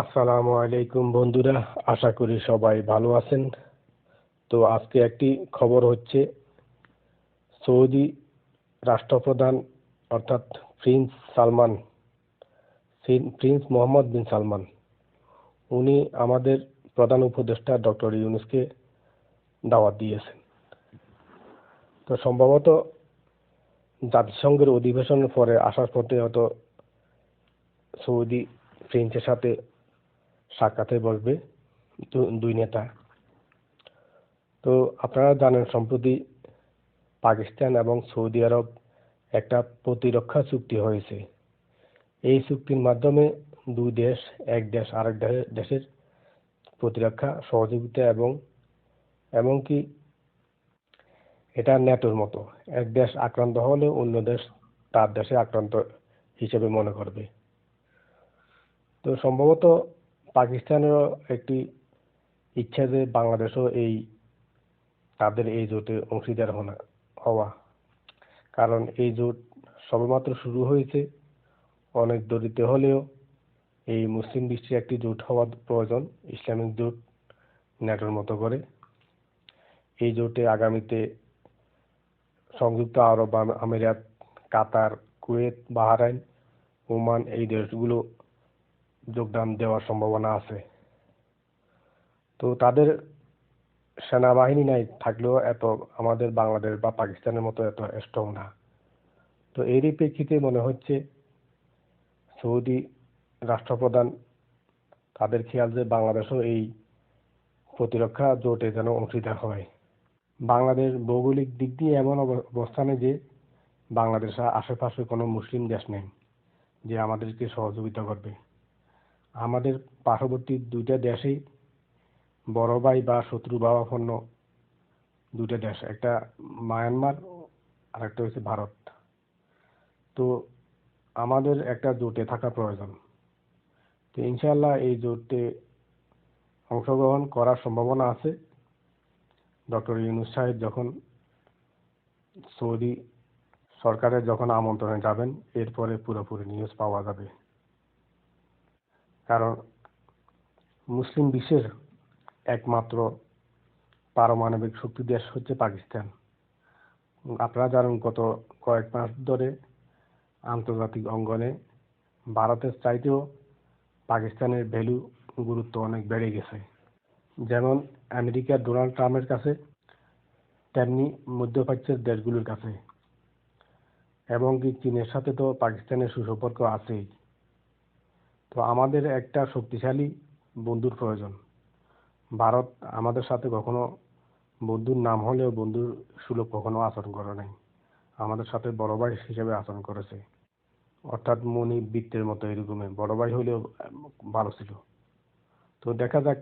আসসালামু আলাইকুম বন্ধুরা, আশা করি সবাই ভালো আছেন। তো আজকে একটি খবর হচ্ছে, সৌদি রাষ্ট্রপ্রধান অর্থাৎ prince Salman prince Mohammed bin Salman, উনি আমাদের প্রধান উপদেষ্টা ডক্টর ইউনুসকে দাওয়াত দিয়েছেন। তো সম্ভবত জাতিসংঘের অধিবেশনের পরে আসার পথে হয়তো সৌদি প্রিন্সের সাথে সাক্ষাতে বসবে দুই নেতা। তো আপনারা জানেন, সম্প্রতি পাকিস্তান এবং সৌদি আরব একটা প্রতিরক্ষা চুক্তি হয়েছে। এই চুক্তির মাধ্যমে দুই দেশ, এক দেশ, আরেক দেশের প্রতিরক্ষা সহযোগিতা এবং, এমনকি এটা ন্যাটোর মতো, এক দেশ আক্রান্ত হলে অন্য দেশ তার দেশে আক্রান্ত হিসেবে মনে করবে। তো সম্ভবত পাকিস্তানেরও একটি ইচ্ছা যে বাংলাদেশও এই, তাদের এই জোটে অংশীদার হওয়া। কারণ এই জোট সবেমাত্র শুরু হয়েছে, অনেক দরিদ্র হলেও এই মুসলিম বিশ্বের একটি জোট হওয়া প্রয়োজন, ইসলামিক জোট ন্যাটোর মতো করে। এই জোটে আগামীতে সংযুক্ত আরব আমিরাত, কাতার, কুয়েত, বাহারাইন, ওমান এই দেশগুলো যোগদান দেওয়ার সম্ভাবনা আছে। তো তাদের সেনাবাহিনী নাই, থাকলেও এত আমাদের বাংলাদেশ বা পাকিস্তানের মতো এত স্ট্রং না। তো এরই প্রেক্ষিতে মনে হচ্ছে সৌদি রাষ্ট্রপ্রধান তাদের খেয়াল যে বাংলাদেশও এই প্রতিরক্ষা জোটে যেন অংশীদার হয়। বাংলাদেশ ভৌগোলিক দিক দিয়ে এমন অবস্থানে যে বাংলাদেশের আশেপাশে কোনো মুসলিম দেশ নেই, যে আমাদেরকে সহযোগিতা করবে। আমাদের পার্শ্ববর্তী দুইটা দেশেই, বড় ভাই বা শত্রু ভাবাপন্ন দুইটা দেশ, একটা মায়ানমার আর একটা হচ্ছে ভারত। তো আমাদের একটা জোটে থাকা প্রয়োজন। তো ইনশাল্লাহ এই জোটে অংশগ্রহণ করার সম্ভাবনা আছে। ডক্টর ইউনুস সাহেব যখন সৌদি সরকারের যখন আমন্ত্রণে যাবেন, এরপরে পুরোপুরি নিউজ পাওয়া যাবে। কারণ মুসলিম বিশ্বের একমাত্র পারমাণবিক শক্তি দেশ হচ্ছে পাকিস্তান। আপনারা জানেন গত কয়েক মাস ধরে আন্তর্জাতিক অঙ্গনে ভারতের চাইতেও পাকিস্তানের ভ্যালু গুরুত্ব অনেক বেড়ে গেছে। যেমন আমেরিকার ডোনাল্ড ট্রাম্পের কাছে, তেমনি মধ্যপ্রাচ্যের দেশগুলোর কাছে। এবং কি চীনের সাথে তো পাকিস্তানের সুসম্পর্ক আছেই। তো আমাদের একটা শক্তিশালী বন্ধুর প্রয়োজন। ভারত আমাদের সাথে কখনো বন্ধুর নাম হলেও বন্ধুর সুলভ কখনো আচরণ করে নাই। আমাদের সাথে বড় ভাই হিসেবে আচরণ করেছে। অর্থাৎ মনি বৃত্তের মতো এরকমই। বড় ভাই হলেও ভালো ছিল। তো দেখা যাক